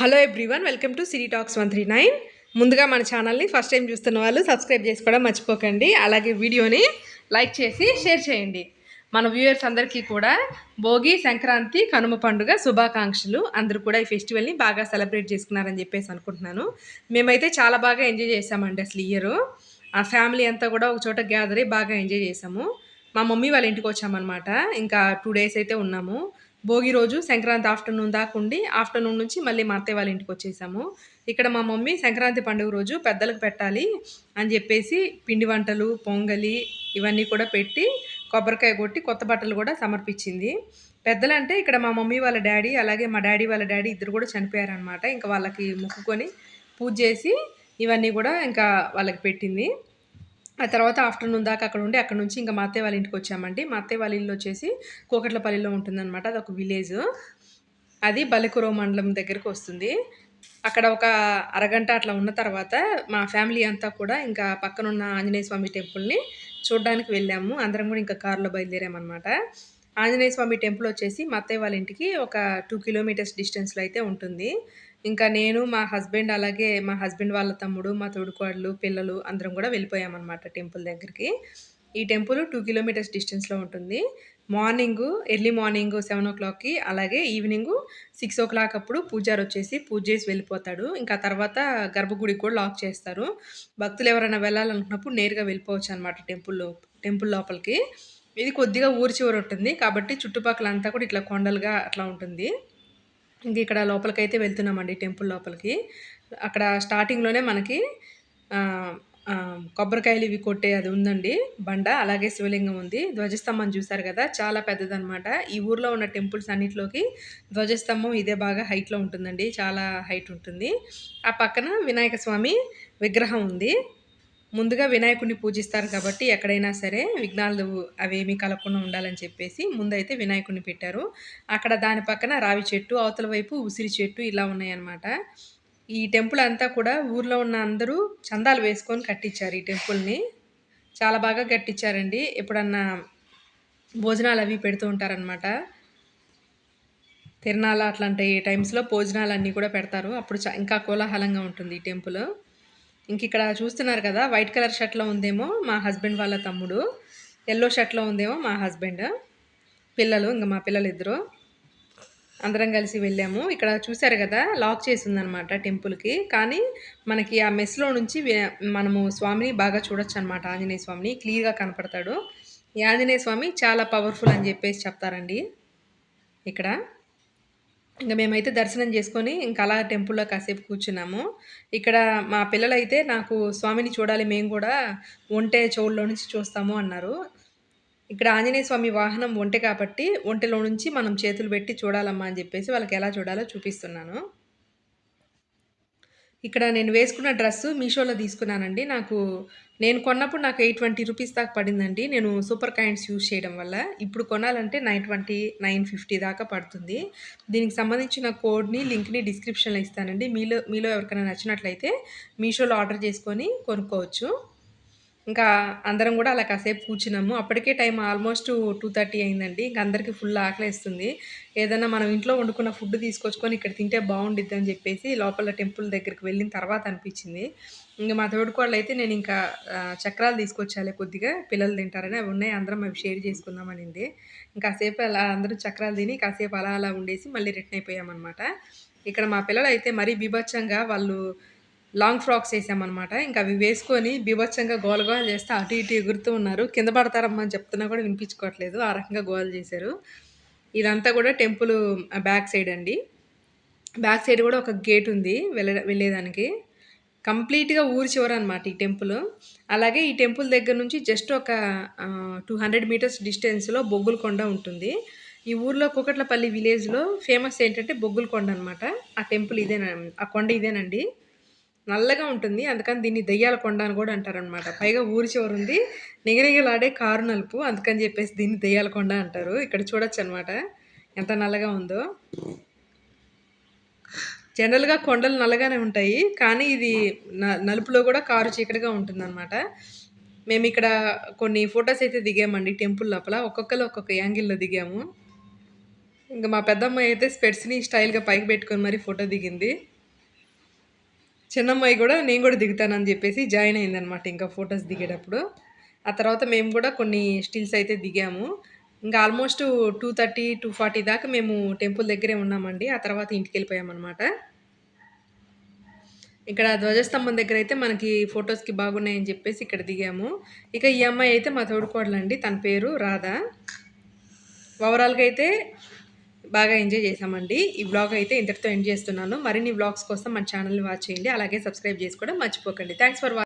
Hello everyone welcome to city talks one three nine. ముందుగా మన ఛానల్ని ఫస్ట్ టైం చూస్తున్న వాళ్ళు సబ్స్క్రైబ్ చేసుకోవడం మర్చిపోకండి. అలాగే వీడియోని లైక్ చేసి షేర్ చేయండి. మన వ్యూయర్స్ అందరికీ కూడా భోగి సంక్రాంతి కనుమ పండుగ శుభాకాంక్షలు. అందరూ కూడా ఈ ఫెస్టివల్ని బాగా సెలబ్రేట్ చేసుకున్నారని చెప్పేసి అనుకుంటున్నాను. మేమైతే చాలా బాగా ఎంజాయ్ చేసామండి అసలు ఇయర్. ఆ ఫ్యామిలీ అంతా కూడా ఒక చోట గ్యాదర్ అయ్యి బాగా ఎంజాయ్ చేసాము మా మమ్మీ వాళ్ళ ఇంటికి వచ్చామన్నమాట. ఇంకా టూ డేస్ అయితే ఉన్నాము. భోగి రోజు సంక్రాంతి ఆఫ్టర్నూన్ దాకా ఉండి ఆఫ్టర్నూన్ నుంచి మళ్ళీ మా అత్తయ్య వాళ్ళ ఇంటికి వచ్చేసాము. ఇక్కడ మా మమ్మీ సంక్రాంతి పండుగ రోజు పెద్దలకు పెట్టాలి అని చెప్పేసి పిండి వంటలు పొంగలి ఇవన్నీ కూడా పెట్టి కొబ్బరికాయ కొట్టి కొత్త బట్టలు కూడా సమర్పించింది. పెద్దలంటే ఇక్కడ మా మమ్మీ వాళ్ళ డాడీ అలాగే మా డాడీ వాళ్ళ డాడీ ఇద్దరు కూడా చనిపోయారనమాట ఇంకా వాళ్ళకి మొక్కుకొని పూజ చేసి ఇవన్నీ కూడా ఇంకా వాళ్ళకి పెట్టింది. ఆ తర్వాత ఆఫ్టర్నూన్ దాకా అక్కడ ఉండి అక్కడ నుంచి ఇంకా మా అత్తయ్య వాళ్ళ ఇంటికి వచ్చామండి. మా అత్తయ్య వాళ్ళ ఇల్లు వచ్చేసి కోకట్లపల్లిలో ఉంటుందన్నమాట. అది ఒక విలేజ్. అది బలికురో మండలం దగ్గరికి వస్తుంది. అక్కడ ఒక అరగంట అట్లా ఉన్న తర్వాత మా ఫ్యామిలీ అంతా కూడా ఇంకా పక్కనున్న ఆంజనేయ స్వామి టెంపుల్ని చూడడానికి వెళ్ళాము. అందరం కూడా ఇంకా కారులో బయలుదేరామన్నమాట. ఆంజనేయ స్వామి టెంపుల్ వచ్చేసి మా అత్తయ్య వాళ్ళ ఇంటికి ఒక టూ కిలోమీటర్స్ డిస్టెన్స్లో అయితే ఉంటుంది. ఇంకా నేను మా హస్బెండ్ అలాగే మా హస్బెండ్ వాళ్ళ తమ్ముడు మా తోడుకోడలు పిల్లలు అందరం కూడా వెళ్ళిపోయామన్నమాట టెంపుల్ దగ్గరికి. ఈ టెంపుల్ టూ కిలోమీటర్స్ డిస్టెన్స్లో ఉంటుంది. మార్నింగ్ ఎర్లీ మార్నింగ్ సెవెన్ ఓ క్లాక్కి అలాగే ఈవినింగ్ సిక్స్ ఓ క్లాక్ అప్పుడు పూజారి వచ్చేసి పూజ చేసి వెళ్ళిపోతాడు. ఇంకా తర్వాత గర్భగుడికి కూడా లాక్ చేస్తారు. భక్తులు ఎవరైనా వెళ్ళాలనుకున్నప్పుడు నేరుగా వెళ్ళిపోవచ్చు అనమాట టెంపుల్ టెంపుల్ లోపలికి. ఇది కొద్దిగా ఊరి చివరి ఉంటుంది. కాబట్టి చుట్టుపక్కల అంతా కూడా ఇట్లా కొండలుగా అట్లా ఉంటుంది. ఇంక ఇక్కడ లోపలికైతే వెళ్తున్నామండి టెంపుల్ లోపలికి. అక్కడ స్టార్టింగ్లోనే మనకి కొబ్బరికాయలు ఇవి కొట్టే అది ఉందండి బండ. అలాగే శివలింగం ఉంది. ధ్వజస్తంభం చూసారు కదా చాలా పెద్దదనమాట ఈ ఊర్లో ఉన్న టెంపుల్స్ అన్నిటిలోకి ధ్వజస్తంభం ఇదే బాగా హైట్లో ఉంటుందండి చాలా హైట్ ఉంటుంది. ఆ పక్కన వినాయక స్వామి విగ్రహం ఉంది. ముందుగా వినాయకుడిని పూజిస్తారు కాబట్టి ఎక్కడైనా సరే విఘ్నాలు అవేమీ కలగకుండా ఉండాలని చెప్పేసి ముందైతే వినాయకుడిని పెట్టారు. అక్కడ దాని పక్కన రావి చెట్టు అవతల వైపు ఉసిరి చెట్టు ఇలా ఉన్నాయన్నమాట. ఈ టెంపుల్ అంతా కూడా ఊర్లో ఉన్న అందరూ చందాలు వేసుకొని కట్టించారు ఈ టెంపుల్ని. చాలా బాగా కట్టించారండి. ఎప్పుడన్నా భోజనాలు అవి పెడుతూ ఉంటారనమాట తిరణాల అట్లాంటి టైమ్స్లో భోజనాలు అన్నీ కూడా పెడతారు. అప్పుడు ఇంకా కోలాహలంగా ఉంటుంది ఈ టెంపుల్. ఇంక ఇక్కడ చూస్తున్నారు కదా వైట్ కలర్ షర్ట్లో ఉందేమో మా హస్బెండ్ వాళ్ళ తమ్ముడు ఎల్లో షర్ట్లో ఉందేమో మా హస్బెండ్ పిల్లలు ఇంకా మా పిల్లలు ఇద్దరు అందరం కలిసి వెళ్ళాము. ఇక్కడ చూశారు కదా లాక్ చేసి ఉందనమాట టెంపుల్కి. కానీ మనకి ఆ మెస్లో నుంచి మనము స్వామిని బాగా చూడొచ్చు అనమాట ఆంజనేయ స్వామిని క్లియర్గా కనపడతాడు. ఈ ఆంజనేయ స్వామి చాలా పవర్ఫుల్ అని చెప్పేసి చెప్తారండి. ఇక్కడ ఇంకా మేమైతే దర్శనం చేసుకొని ఇంకా అలా టెంపుల్లో కాసేపు కూర్చున్నాము. ఇక్కడ మా పిల్లలైతే నాకు స్వామిని చూడాలి మేము కూడా ఒంటే చెవుల్లో నుంచి చూస్తాము అన్నారు. ఇక్కడ ఆంజనేయ స్వామి వాహనం ఒంటె కాబట్టి ఒంటెలో నుంచి మనం చేతులు పెట్టి చూడాలమ్మా అని చెప్పేసి వాళ్ళకి ఎలా చూడాలో చూపిస్తున్నాను. ఇక్కడ నేను వేసుకున్న డ్రెస్సు మీషోలో తీసుకున్నానండి. నాకు నేను కొన్నప్పుడు నాకు ఎయిట్ ట్వంటీ రూపీస్ దాకా పడిందండి. నేను సూపర్ కైండ్స్ యూజ్ చేయడం వల్ల. ఇప్పుడు కొనాలంటే నైన్ ట్వంటీ నైన్ ఫిఫ్టీ దాకా పడుతుంది. దీనికి సంబంధించిన కోడ్ని లింక్ని డిస్క్రిప్షన్లో ఇస్తానండి. మీలో మీలో ఎవరికైనా నచ్చినట్లయితే మీషోలో ఆర్డర్ చేసుకొని కొనుక్కోవచ్చు. ఇంకా అందరం కూడా అలా కాసేపు కూర్చున్నాము. అప్పటికే టైం ఆల్మోస్ట్ టూ థర్టీ అయిందండి. ఇంకా అందరికీ ఫుల్ ఆకలిస్తుంది. ఏదైనా మనం ఇంట్లో వండుకున్న ఫుడ్ తీసుకొచ్చుకొని ఇక్కడ తింటే బాగుండిద్ది అని చెప్పేసి లోపల టెంపుల్ దగ్గరికి వెళ్ళిన తర్వాత అనిపించింది. ఇంకా మా తోడుకోళ్ళు అయితే నేను ఇంకా చక్రాలు తీసుకొచ్చాలి కొద్దిగా. పిల్లలు తింటారని అవి ఉన్నాయి. అందరం అవి షేర్ చేసుకుందామనింది. ఇంకాసేపు అలా అందరూ చక్రాలు తిని కాసేపు అలా అలా ఉండేసి మళ్ళీ రిటర్న్ అయిపోయామన్నమాట. ఇక్కడ మా పిల్లలు అయితే మరీ బీభత్సంగా వాళ్ళు లాంగ్ ఫ్రాక్స్ వేసామన్నమాట. ఇంకా అవి వేసుకొని బీభత్సంగా గోల చేస్తే అటు ఇటు ఎగురుతూ ఉన్నారు. కింద పడతారమ్మా అని చెప్తున్నా కూడా వినిపించుకోవట్లేదు. ఆ రకంగా గోలు చేశారు. ఇదంతా కూడా టెంపుల్ బ్యాక్ సైడ్ అండి. బ్యాక్ సైడ్ కూడా ఒక గేట్ ఉంది వెళ్ళ వెళ్ళేదానికి. కంప్లీట్గా ఊరి చివర అనమాట ఈ టెంపుల్. అలాగే ఈ టెంపుల్ దగ్గర నుంచి జస్ట్ ఒక టూ హండ్రెడ్ మీటర్స్ డిస్టెన్స్లో బొగ్గుల కొండ ఉంటుంది. ఈ ఊర్లో కుకట్లపల్లి విలేజ్లో ఫేమస్ ఏంటంటే బొగ్గుల కొండ అనమాట ఆ టెంపుల్ ఇదేనా ఆ కొండ ఇదేనండి. నల్లగా ఉంటుంది. అందుకని దీన్ని దెయ్యాల కొండ అని కూడా అంటారనమాట పైగా ఊరి చివరి ఉంది నిగనిగలాడే కారు నలుపు. అందుకని చెప్పేసి దీన్ని దెయ్యాల కొండ అంటారు. ఇక్కడ చూడొచ్చు అనమాట ఎంత నల్లగా ఉందో. జనరల్గా కొండలు నల్లగానే ఉంటాయి. కానీ ఇది నలుపులో కూడా కారు చీకటిగా ఉంటుందన్నమాట. మేము ఇక్కడ కొన్ని ఫొటోస్ అయితే దిగామండి టెంపుల్ లోపల. ఒక్కొక్కరు ఒక్కొక్క యాంగిల్లో దిగాము. ఇంకా మా పెద్దమ్మ అయితే స్పెట్స్ని స్టైల్గా పైకి పెట్టుకొని మరి ఫోటో దిగింది. చిన్నమ్మాయి కూడా నేను కూడా దిగుతానని చెప్పేసి జాయిన్ అయిందనమాట ఇంకా ఫొటోస్ దిగేటప్పుడు. ఆ తర్వాత మేము కూడా కొన్ని స్టిల్స్ అయితే దిగాము. ఇంకా almost two thirty two forty దాకా మేము టెంపుల్ దగ్గరే ఉన్నామండి. ఆ తర్వాత ఇంటికి వెళ్ళిపోయామన్నమాట. ఇక్కడ ధ్వజస్తంభం దగ్గర అయితే మనకి ఫొటోస్కి బాగున్నాయని చెప్పేసి ఇక్కడ దిగాము. ఇక ఈ అమ్మాయి అయితే మా తోడుకోడలండి. తన పేరు రాధా. ఓవరాల్గా అయితే బాగా ఎంజాయ్ చేసామండి ఈ బ్లాగ్ అయితే ఇంతటితో ఎండ్ చేస్తున్నాను. మరిన్ని బ్లాగ్స్ కోసం మన ఛానల్ని వాచ్ చేయండి. అలాగే సబ్స్క్రైబ్ చేసుకోవడం మర్చిపోకండి. Thanks for